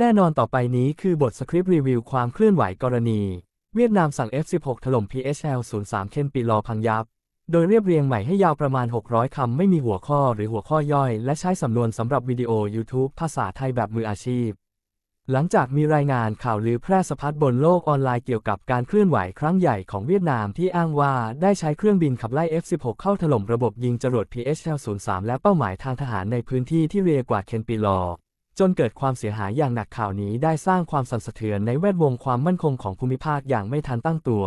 แน่นอนต่อไปนี้คือบทสคริปต์รีวิวความเคลื่อนไหวกรณี เวียดนามสั่ง F16 ถล่ม PHL 03 เคนปีลอพังยับ โดยเรียบเรียงใหม่ให้ยาวประมาณ 600 คำ ไม่มีหัวข้อหรือหัวข้อย่อย และใช้สำนวนสำหรับวิดีโอ YouTube ภาษาไทยแบบมืออาชีพ หลังจากมีรายงานข่าวลือแพร่สะพัดบนโลกออนไลน์เกี่ยวกับการเคลื่อนไหวครั้งใหญ่ของเวียดนามที่อ้างว่าได้ใช้เครื่องบินขับไล่ F16 เข้าถล่มระบบยิงจรวด PHL-03 และเป้าหมายทางทหารในพื้นที่ที่เรียกว่าเคนปีลอ จนเกิดความเสียหายอย่างหนักข่าวนี้ได้สร้างความสั่นสะเทือนในแวดวงความมั่นคงของภูมิภาคอย่างไม่ทันตั้งตัว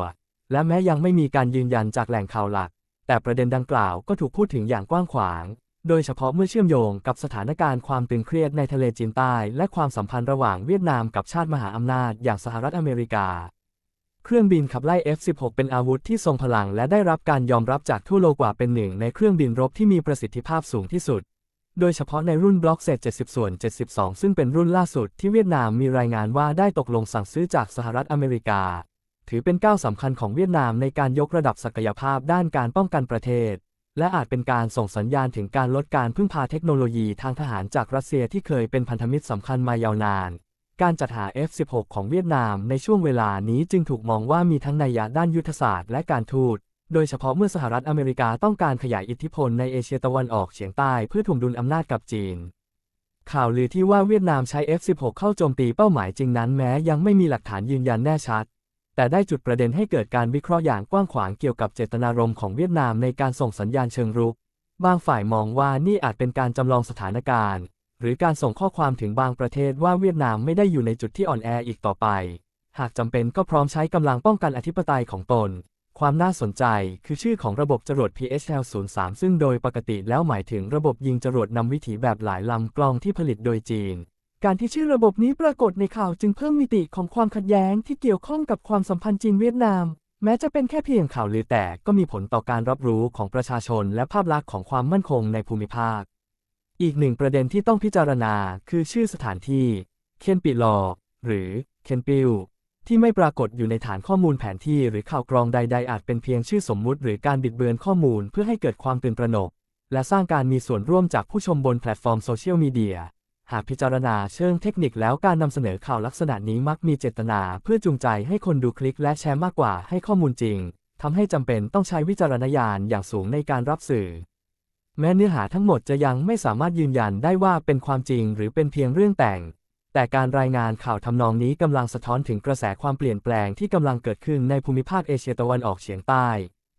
และแม้ยังไม่มีการยืนยันจากแหล่งข่าวหลัก แต่ประเด็นดังกล่าวก็ถูกพูดถึงอย่างกว้างขวาง โดยเฉพาะเมื่อเชื่อมโยงกับสถานการณ์ความตึงเครียดในทะเลจีนใต้ และความสัมพันธ์ระหว่างเวียดนามกับชาติมหาอำนาจอย่างสหรัฐอเมริกา เครื่องบินขับไล่ F-16 เป็นอาวุธที่ทรงพลัง และได้รับการยอมรับจากทั่วโลกว่าเป็นหนึ่งในเครื่องบินรบที่มีประสิทธิภาพสูงที่สุด โดยเฉพาะในรุ่นบล็อกเศษ70 ส่วน 72 ซึ่งเป็นรุ่นล่าสุดที่เวียดนามมีรายงานว่าได้ตกลงสั่งซื้อจากสหรัฐอเมริกา ถือเป็นก้าวสำคัญของเวียดนามในการยกระดับศักยภาพด้านการป้องกันประเทศ และอาจเป็นการส่งสัญญาณถึงการลดการพึ่งพาเทคโนโลยีทางทหารจากรัสเซียที่เคยเป็นพันธมิตรสำคัญมายาวนาน การจัดหา F-16 ของเวียดนามในช่วงเวลานี้จึงถูกมองว่ามีทั้งนัยยะด้านยุทธศาสตร์และการทูต โดยเฉพาะเมื่อสหรัฐอเมริกาต้องการขยายอิทธิพลในเอเชียตะวันออกเฉียงใต้เพื่อถ่วงดุลอำนาจกับจีน ข่าวลือที่ว่าเวียดนามใช้ F-16 เข้าโจมตีเป้าหมายจริงนั้นแม้ยังไม่มีหลักฐานยืนยันแน่ชัด แต่ได้จุดประเด็นให้เกิดการวิเคราะห์อย่างกว้างขวางเกี่ยวกับเจตนารมณ์ของเวียดนามในการส่งสัญญาณเชิงรุก บางฝ่ายมองว่านี่อาจเป็นการจำลองสถานการณ์ หรือการส่งข้อความถึงบางประเทศว่าเวียดนามไม่ได้อยู่ในจุดที่อ่อนแออีกต่อไป หากจำเป็นก็พร้อมใช้กำลังป้องกันอธิปไตยของตน ความน่าสนใจคือชื่อของระบบจรวด PHL-03 ซึ่งโดยปกติแล้วหมายถึงระบบยิงจรวดนำวิถีแบบหลายลำกลองที่ผลิตโดยจีน การที่ชื่อระบบนี้ปรากฏในข่าวจึงเพิ่มมิติของความขัดแย้งที่เกี่ยวข้องกับความสัมพันธ์จีนเวียดนาม แม้จะเป็นแค่เพียงข่าวลือแต่ก็มีผลต่อการรับรู้ของประชาชนและภาพลักษณ์ของความมั่นคงในภูมิภาค อีกหนึ่งประเด็นที่ต้องพิจารณาคือชื่อสถานที่ เคนปิลอหรือเคนปิล ที่ไม่ปรากฏอยู่ในฐานข้อมูลแผนที่หรือข่าวกรองใด ๆ อาจเป็นเพียงชื่อสมมุติ หรือการบิดเบือนข้อมูลเพื่อให้เกิดความตื่นตระหนก และสร้างการมีส่วนร่วมจากผู้ชมบนแพลตฟอร์มโซเชียลมีเดียหากพิจารณาเชิงเทคนิคแล้วการนำเสนอข่าวลักษณะนี้มักมีเจตนาเพื่อจูงใจให้คนดูคลิกและแชร์มากกว่าให้ข้อมูลจริงทำให้จำเป็นต้องใช้วิจารณญาณอย่างสูงในการรับสื่อ แม้เนื้อหาทั้งหมดจะยังไม่สามารถยืนยันได้ว่าเป็นความจริงหรือเป็นเพียงเรื่องแต่ง แต่การรายงานข่าวทำนองนี้กำลังสะท้อนถึงกระแสความเปลี่ยนแปลงที่กำลังเกิดขึ้นในภูมิภาคเอเชียตะวันออกเฉียงใต้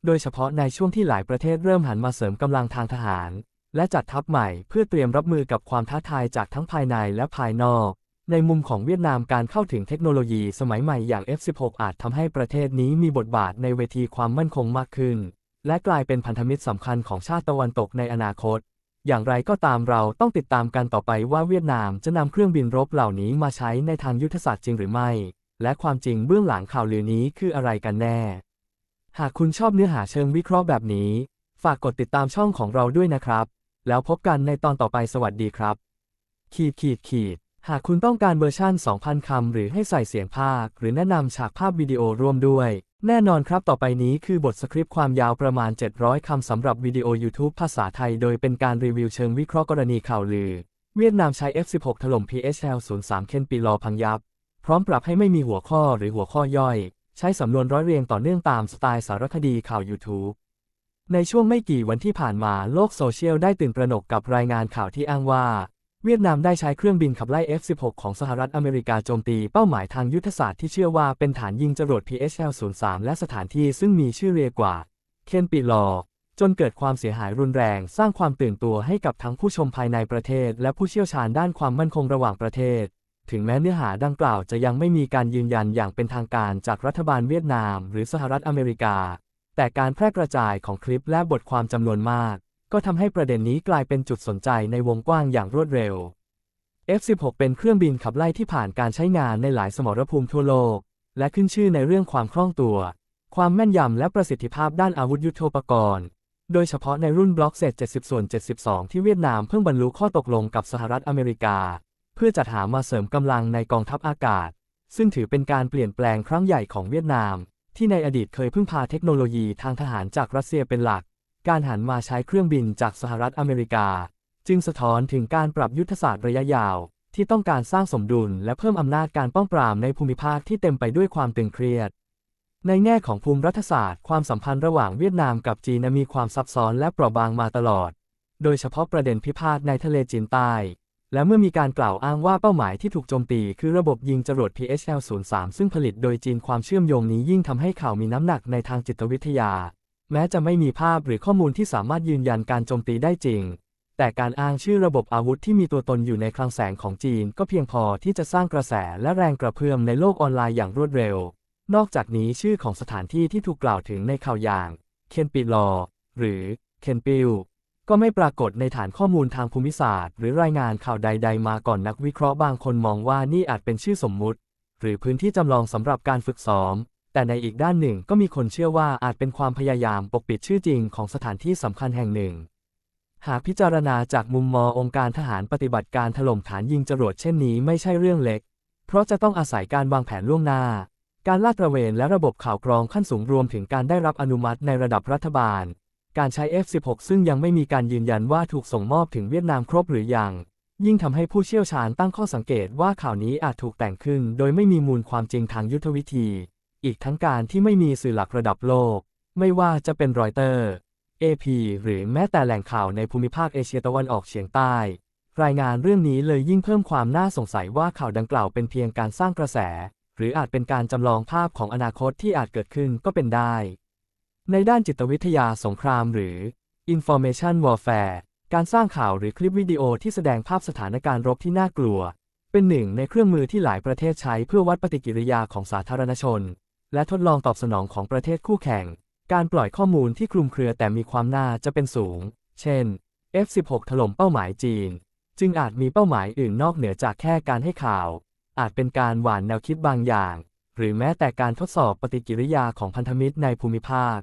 โดยเฉพาะในช่วงที่หลายประเทศเริ่มหันมาเสริมกำลังทางทหาร และจัดทัพใหม่เพื่อเตรียมรับมือกับความท้าทายจากทั้งภายในและภายนอก ในมุมของเวียดนามการเข้าถึงเทคโนโลยีสมัยใหม่อย่าง F16 อาจทำให้ประเทศนี้มีบทบาทในเวทีความมั่นคงมากขึ้น และกลายเป็นพันธมิตรสำคัญของชาติตะวันตกในอนาคต อย่างไรก็ตามเราต้องติดตามกันต่อไปว่าเวียดนามจะนำเครื่องบินรบเหล่านี้มาใช้ในทางยุทธศาสตร์จริงหรือไม่ และความจริงเบื้องหลังข่าวลือนี้คืออะไรกันแน่ หากคุณชอบเนื้อหาเชิงวิเคราะห์แบบนี้ ฝากกดติดตามช่องของเราด้วยนะครับ แล้วพบกันในตอนต่อไปสวัสดีครับ ขีดขีดขีดหากคุณต้องการเวอร์ชั่น 2,000 คำหรือให้ใส่เสียงภาค หรือแนะนำฉากภาพวิดีโอร่วมด้วย แน่นอนครับต่อไปนี้คือบทสคริปต์ความยาวประมาณ 700 คำสำหรับวิดีโอ YouTube ภาษาไทย โดยเป็นการรีวิวเชิงวิเคราะห์กรณีข่าวลือ เวียดนามใช้ F16 ถล่ม PHL-03 เคนปีลอพังยับ พร้อมปรับให้ไม่มีหัวข้อหรือหัวข้อย่อย ใช้สำนวนร้อยเรียงต่อเนื่องตามสไตล์สารคดีข่าว YouTube ในช่วงไม่กี่วันที่ผ่านมาโลกโซเชียลได้ตื่นตระหนกกับรายงานข่าวที่อ้างว่า เวียดนามได้ใช้เครื่องบินขับไล่ F-16 ของสหรัฐอเมริกาโจมตีเป้าหมายทางยุทธศาสตร์ที่เชื่อว่าเป็นฐานยิงจรวด PHL-03 และสถานที่ซึ่งมีชื่อเรียกว่า เคนปิลอ จนเกิดความเสียหายรุนแรง สร้างความตื่นตัวให้กับทั้งผู้ชมภายในประเทศ และผู้เชี่ยวชาญด้านความมั่นคงระหว่างประเทศ ถึงแม้เนื้อหาดังกล่าวจะยังไม่มีการยืนยันอย่างเป็นทางการจากรัฐบาลเวียดนาม หรือสหรัฐอเมริกา แต่การแพร่กระจายของคลิปและบทความจำนวนมาก ก็ทำให้ประเด็นนี้กลายเป็นจุดสนใจในวงกว้างอย่างรวดเร็ว F-16 เป็นเครื่องบินขับไล่ที่ผ่านการใช้งานในหลายสมรภูมิทั่วโลก และขึ้นชื่อในเรื่องความคล่องตัว ความแม่นยำและประสิทธิภาพด้านอาวุธยุโทโธปกรณ์ โดยเฉพาะในรุ่นบล็อกเศษ70ส่วน72 ที่เวียดนามเพิ่งบรรลุข้อตกลงกับสหรัฐอเมริกา เพื่อจัดหามาเสริมกำลังในกองทัพอากาศ ซึ่งถือเป็นการเปลี่ยนแปลงครั้งใหญ่ของเวียดนาม ที่ในอดีตเคยพึ่งพาเทคโนโลยีทางทหารจากรัสเซียเป็นหลัก การหันมาใช้เครื่องบินจากสหรัฐอเมริกา จึงสะท้อนถึงการปรับยุทธศาสตร์ระยะยาว ที่ต้องการสร้างสมดุลและเพิ่มอำนาจการป้องปรามในภูมิภาคที่เต็มไปด้วยความตึงเครียด ในแง่ของภูมิรัฐศาสตร์ความสัมพันธ์ระหว่างเวียดนามกับจีนมีความซับซ้อนและเปราะบางมาตลอด โดยเฉพาะประเด็นพิพาทในทะเลจีนใต้ และเมื่อมีการกล่าวอ้างว่าเป้าหมายที่ถูกโจมตีคือระบบยิงจรวด PHL-03 ซึ่งผลิตโดยจีนความเชื่อมโยงนี้ยิ่งทำให้ข่าวมีน้ำหนักในทางจิตวิทยา แม้จะไม่มีภาพหรือข้อมูลที่สามารถยืนยันการโจมตีได้จริง แต่การอ้างชื่อระบบอาวุธที่มีตัวตนอยู่ในคลังแสงของจีน ก็เพียงพอที่จะสร้างกระแสและแรงกระเพื่อมในโลกออนไลน์อย่างรวดเร็ว นอกจากนี้ชื่อของสถานที่ที่ถูกกล่าวถึงในข่าวอย่างเคนปิลอหรือเคนปิลก็ไม่ปรากฏในฐานข้อมูลทางภูมิศาสตร์ หรือรายงานข่าวใด ๆ มาก่อนนักวิเคราะห์บางคนมองว่านี่อาจเป็นชื่อสมมุติ หรือพื้นที่จำลองสำหรับการฝึกซ้อม แต่ในอีกด้านหนึ่งก็มีคนเชื่อว่าอาจเป็นความพยายามปกปิดชื่อจริงของสถานที่สำคัญแห่งหนึ่ง หากพิจารณาจากมุมมององค์การทหารปฏิบัติการถล่มฐานยิงจรวดเช่นนี้ไม่ใช่เรื่องเล็ก เพราะจะต้องอาศัยการวางแผนล่วงหน้า การลาดตระเวนและระบบข่าวกรองขั้นสูงรวมถึงการได้รับอนุมัติในระดับรัฐบาล การใช้ F-16 ซึ่งยังไม่มีการยืนยันว่าถูกส่งมอบถึงเวียดนามครบหรือยังยิ่งทำให้ผู้เชี่ยวชาญตั้งข้อสังเกตว่าข่าวนี้อาจถูกแต่งขึ้น โดยไม่มีมูลความจริงทางยุทธวิธี อีกทั้งการที่ไม่มีสื่อหลักระดับโลก ไม่ว่าจะเป็นรอยเตอร์ AP หรือแม้แต่แหล่งข่าวในภูมิภาคเอเชียตะวันออกเฉียงใต้ รายงานเรื่องนี้เลยยิ่งเพิ่มความน่าสงสัยว่าข่าวดังกล่าวเป็นเพียงการสร้างกระแส หรืออาจเป็นการจำลองภาพของอนาคตที่อาจเกิดขึ้นก็เป็นได้ ในด้านจิตวิทยาสงครามหรือ Information Warfare การสร้างข่าวหรือคลิปวิดีโอที่แสดงภาพสถานการณ์รบที่น่ากลัว เป็นหนึ่งในเครื่องมือที่หลายประเทศใช้เพื่อวัดปฏิกิริยาของสาธารณชน และทดลองตอบสนองของประเทศคู่แข่ง การปล่อยข้อมูลที่คลุมเครือแต่มีความน่าจะเป็นสูง เช่น F16 ถล่มเป้าหมายจีน จึงอาจมีเป้าหมายอื่นนอกเหนือจากแค่การให้ข่าว อาจเป็นการหว่านแนวคิดบางอย่าง หรือแม้แต่การทดสอบปฏิกิริยาของพันธมิตรในภูมิภาค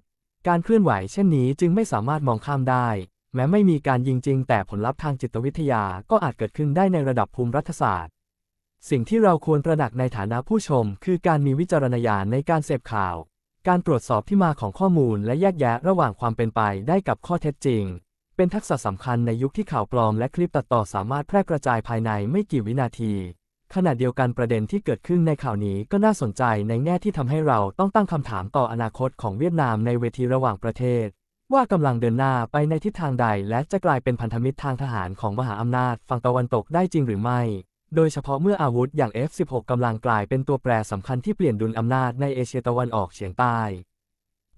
การเคลื่อนไหวเช่นนี้จึงไม่สามารถมองข้ามได้ แม้ไม่มีการยิงจริง แต่ผลลัพธ์ทางจิตวิทยาก็อาจเกิดขึ้นได้ในระดับภูมิรัฐศาสตร์ สิ่งที่เราควรตระหนักในฐานะผู้ชม คือการมีวิจารณญาณในการเสพข่าว การตรวจสอบที่มาของข้อมูลและแยกแยะระหว่างความเป็นไปได้กับข้อเท็จจริง เป็นทักษะสำคัญในยุคที่ข่าวปลอมและคลิปตัดต่อสามารถแพร่กระจายภายในไม่กี่วินาที ขณะเดียวกันประเด็นที่เกิดขึ้นในข่าวนี้ก็น่าสนใจในแง่ที่ทำให้เราต้องตั้งคำถามต่ออนาคตของเวียดนามในเวทีระหว่างประเทศ ว่ากำลังเดินหน้าไปในทิศทางใด และจะกลายเป็นพันธมิตรทางทหารของมหาอำนาจฝั่งตะวันตกได้จริงหรือไม่ โดยเฉพาะเมื่ออาวุธอย่าง F16 กำลังกลายเป็นตัวแปรสำคัญที่เปลี่ยนดุลอำนาจในเอเชียตะวันออกเฉียงใต้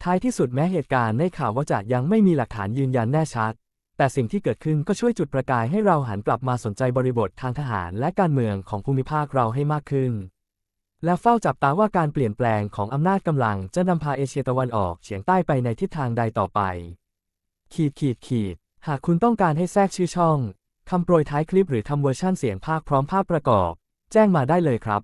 ท้ายที่สุดแม้เหตุการณ์ในข่าวว่าจะยังไม่มีหลักฐานยืนยันแน่ชัด แต่สิ่งที่เกิดขึ้นก็ช่วยจุดประกายให้เราหันกลับมาสนใจบริบททางทหารและการเมืองของภูมิภาคเราให้มากขึ้น และเฝ้าจับตาว่าการเปลี่ยนแปลงของอำนาจกำลังจะนำพาเอเชียตะวันออกเฉียงใต้ไปในทิศทางใดต่อไป ขีดขีดขีดหากคุณต้องการให้แทรกชื่อช่อง คำโปรยท้ายคลิปหรือทำเวอร์ชั่นเสียงภาคพร้อมภาพประกอบ แจ้งมาได้เลยครับ